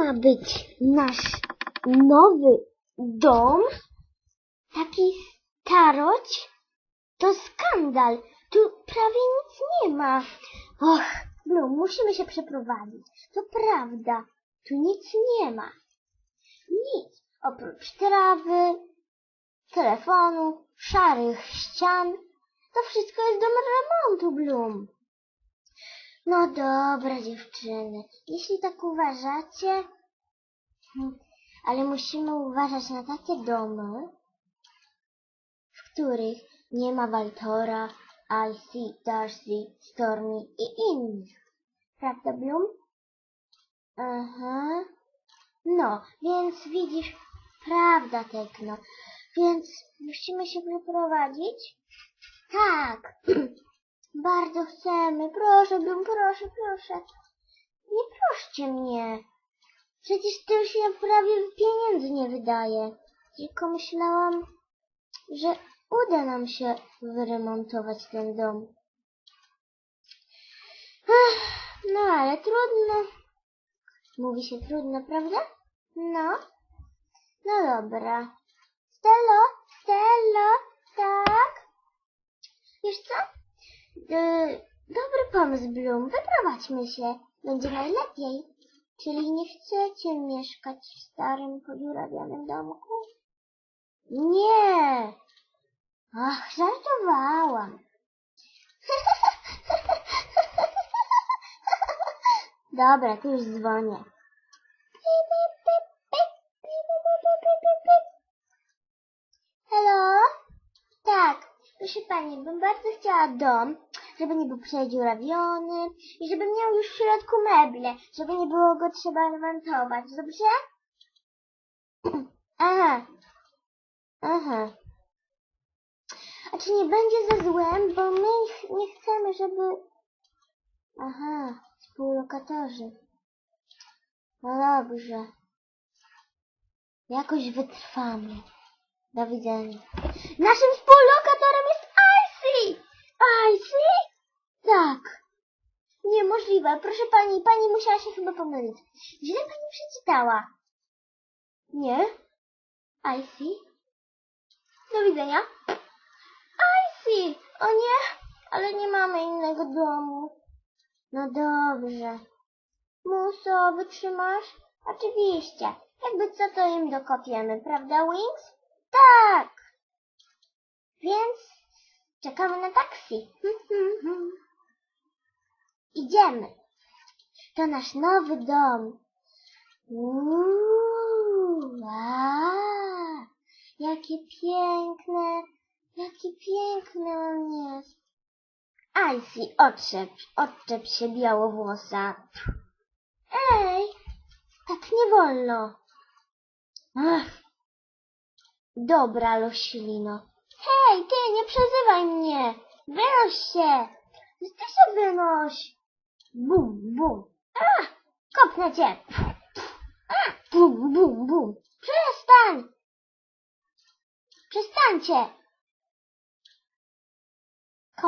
ma być nasz nowy dom? Taki starość? To skandal. Tu prawie nic nie ma. Och, Blum, musimy się przeprowadzić. To prawda. Tu nic nie ma. Nic. Oprócz trawy, telefonu, szarych ścian. To wszystko jest do remontu, Blum. No dobra, dziewczyny. Jeśli tak uważacie, hmm, ale musimy uważać na takie domy, w których nie ma Waltora, Icy, Darcy, Stormy i innych. Prawda, Bloom? Aha. No, więc widzisz, prawda, Tekno. Więc musimy się przeprowadzić? Tak. Bardzo chcemy. Proszę, Bloom, proszę, proszę. Nie proście mnie. Przecież to się prawie pieniędzy nie wydaje. Tylko myślałam, że uda nam się wyremontować ten dom. Ech, no ale trudno. Mówi się trudno, prawda? No. No dobra. Stelo, Stelo, tak? Wiesz co? Yy, dobry pomysł, Bloom. Wyprowadźmy się. Będzie najlepiej. Czyli nie chcecie mieszkać w starym, podziurawianym domku? Nie. Ach, żartowałam. Dobra, tu już dzwonię. Halo? Tak, proszę pani, bym bardzo chciała dom, żeby nie był przedziurawiony i żeby miał już w środku meble, żeby nie było go trzeba remontować, dobrze? Aha. Aha. A czy nie będzie za złem, bo my nie chcemy, żeby... Aha, współlokatorzy. No dobrze. Jakoś wytrwamy. Do widzenia. Naszym współlokatorem jest Icy! Icy? Tak. Proszę pani, pani musiała się chyba pomylić. Źle pani przeczytała. Nie? Icy? Do widzenia. Icy! O nie, ale nie mamy innego domu. No dobrze. Muso, wytrzymasz? Oczywiście. Jakby co, to im dokopiemy, prawda, Wings? Tak. Więc czekamy na taksi. Idziemy. To nasz nowy dom. Uuu, a, jakie piękne, jaki piękny on jest. Icy, odczep, odczep się białowłosa. Ej, tak nie wolno. Ach. Dobra, Loślino. Hej, ty, nie przezywaj mnie. Wynoś się. Ty się wynoś. Bum, bum. A, kopnę cię. A, bum, bum, bum. Przestań. Przestańcie.